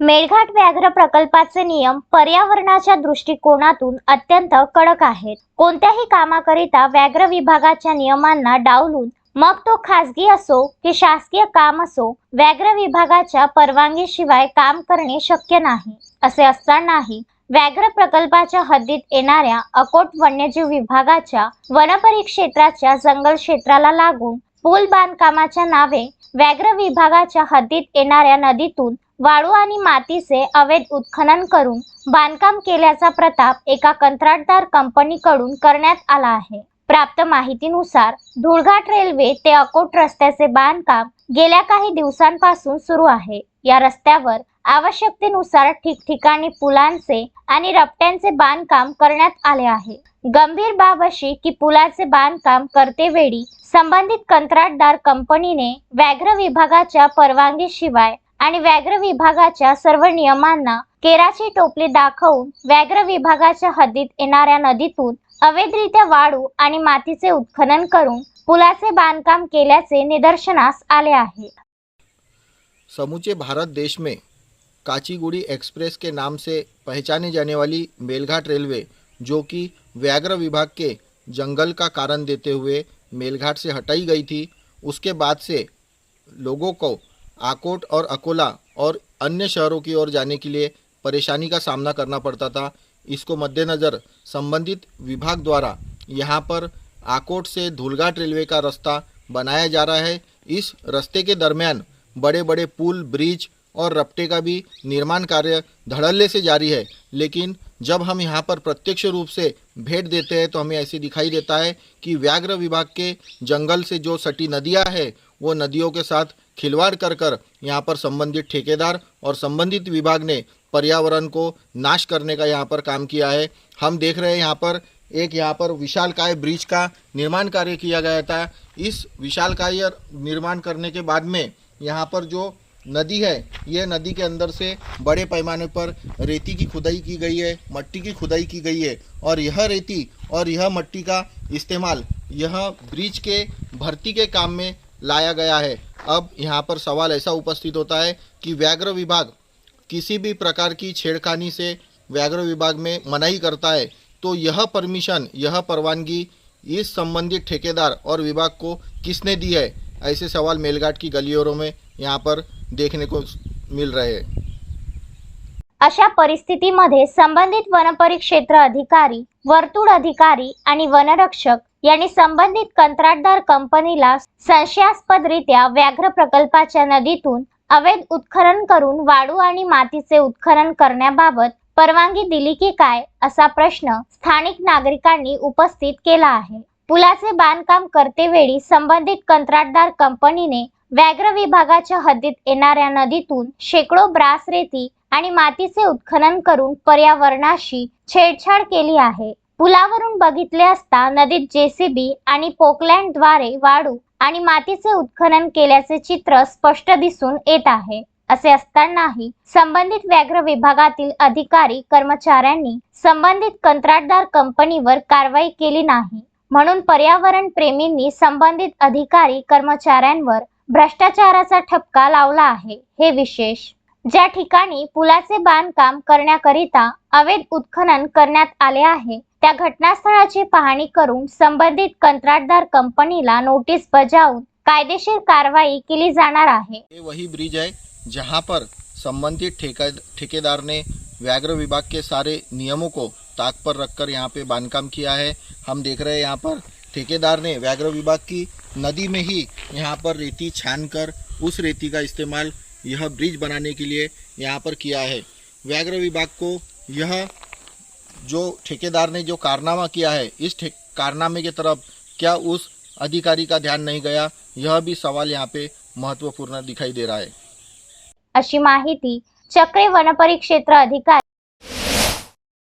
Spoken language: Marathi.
मेळघाट व्याघ्र प्रकल्पाचे नियम पर्यावरणाच्या दृष्टिकोनातून अत्यंत कडक आहेत. कोणत्याही कामाकरिता व्याघ्र विभागाच्या नियमांना डावलून मग तो खासगी असो की शासकीय काम असो व्याघ्र विभागाच्या परवानगीशिवाय काम करणे शक्य नाही. असे असतानाही व्याघ्र प्रकल्पाच्या हद्दीत येणाऱ्या अकोट वन्यजीव विभागाच्या वनपरिक्षेत्राच्या जंगल क्षेत्राला लागून पूल बांधकामाच्या नावे व्याघ्र विभागाच्या हद्दीत येणाऱ्या नदीतून वाळू आणि मातीचे अवैध उत्खनन करून बांधकाम केल्याचा प्रताप एका कंत्राटदार कंपनीकडून करण्यात आला आहे. प्राप्त माहितीनुसार धुळघाट रेल्वे ते अकोट रस्त्याचे बांधकाम गेल्या काही दिवसांपासून सुरू आहे. या रस्त्यावर आवश्यकतेनुसार ठिकठिकाणी पुलांचे आणि रपट्यांचे बांधकाम करण्यात आले आहे. गंभीर बाब अशी की पुलाचे बांधकाम करतेवेळी संबंधित कंत्राटदार कंपनीने व्याघ्र विभागाच्या परवानगीशिवाय आणि व्याघ्र विभागाच्या सर्व नियमांना केराची टोपली दाखवून व्याघ्र विभागाच्या हद्दीत येणाऱ्या नदीतून अवैधरित्या वाळू आणि मातीचे उत्खनन करून पुलाचे बांधकाम केल्याचे निदर्शनास आले आहे. समूचे भारत देश में काचीगुड़ी एक्सप्रेस के नाम से पहचाने जाने वाली मेलघाट रेलवे जो कि व्याघ्र विभाग के जंगल का कारण देते हुए मेलघाट से हटाई गई थी उसके बाद से लोगों को आकोट और अकोला और अन्य शहरों की ओर जाने के लिए परेशानी का सामना करना पड़ता था। इसको मद्देनज़र संबंधित विभाग द्वारा यहाँ पर आकोट से धुलघाट रेलवे का रास्ता बनाया जा रहा है। इस रास्ते के दरमियान बड़े बड़े पुल, ब्रिज और रपटे का भी निर्माण कार्य धड़ल्ले से जारी है। लेकिन जब हम यहाँ पर प्रत्यक्ष रूप से भेंट देते हैं तो हमें ऐसे दिखाई देता है कि व्याघ्र विभाग के जंगल से जो सटी नदियाँ है वो नदियों के साथ खिलवाड़ कर कर यहाँ पर संबंधित ठेकेदार और संबंधित विभाग ने पर्यावरण को नाश करने का यहाँ पर काम किया है। हम देख रहे हैं यहाँ पर एक यहाँ पर विशालकाय ब्रिज का निर्माण कार्य किया गया था। इस विशालकाय निर्माण करने के बाद में यहाँ पर जो नदी है, ये नदी के अंदर से बड़े पैमाने पर रेती की खुदाई की गई है, मट्टी की खुदाई की गई है और यह रेती और यह मट्टी का इस्तेमाल यह ब्रिज के भर्ती के काम में लाया गया है। अब यहाँ पर सवाल ऐसा उपस्थित होता है कि व्याघ्र विभाग किसी भी प्रकार की छेड़खानी से व्याघ्र विभाग में मनाही करता है तो यह परमिशन यह परवानगी इस संबंधित ठेकेदार और विभाग को किसने दी है? ऐसे सवाल मेलघाट की गलियों में यहाँ पर देखने को मिल रहे हैं। अशा परिस्थितीमध्ये संबंधित वनपरिक्षेत्र अधिकारी वर्तुळ अधिकारी आणि वनरक्षक यांनी संबंधित कंत्राटदार कंपनीला संशयास्पदरित्या व्याघ्र प्रकल्पाच्या नदीतून अवैध उत्खनन करून वाळू आणि मातीचे उत्खनन करण्याबाबत परवानगी दिली की काय असा प्रश्न स्थानिक नागरिकांनी उपस्थित केला आहे. पुलाचे बांधकाम करतेवेळी संबंधित कंत्राटदार कंपनीने व्याघ्र विभागाच्या हद्दीत येणाऱ्या नदीतून शेकडो ब्रास रेती आणि मातीचे उत्खनन करून पर्यावरणाशी छेडछाड केली आहे. पुलावरून बघितले असता नदीत जेसीबी आणि पोकलँडद्वारे वाळू आणि मातीचे उत्खनन केल्याचे चित्र स्पष्ट दिसून येत आहे. असे असतानाही संबंधित व्याघ्र विभागातील अधिकारी कर्मचाऱ्यांनी संबंधित कंत्राटदार कंपनीवर कारवाई केली नाही. म्हणून पर्यावरण प्रेमींनी संबंधित अधिकारी कर्मचाऱ्यांवर भ्रष्टाचाराचा ठपका लावला आहे. हे विशेष ज्या ठिकाणी पुलाचे बांधकाम करण्याकरिता अवैध उत्खनन करण्यात आले आहे त्या घटनास्थळाची पाहणी करून संबंधित कंत्राटदार कंपनीला नोटीस बजावून कायदेशीर कारवाई केली जाणार आहे. ये वही ब्रिज है जहाँ पर संबंधित ठेका ठेकेदार ने व्याघ्र विभाग के सारे नियमों को ताक पर रखकर यहाँ पे बांधकाम किया है। हम देख रहे हैं यहाँ पर ठेकेदार ने व्याघ्र विभाग की नदी में ही यहाँ पर रेती छान कर उस रेती का इस्तेमाल यह ब्रिज बनाने के लिए यहाँ पर किया है। व्याघ्र विभाग को यह जो ठेकेदार ने जो कारनामा किया है, इस कारनामे की तरफ़ क्या उस अधिकारी का ध्यान नहीं गया? यह भी सवाल यहाँ पे महत्वपूर्ण दिखाई दे रहा है। अशी माहिती, चक्रे वनपरिक्षेत्र अधिकारी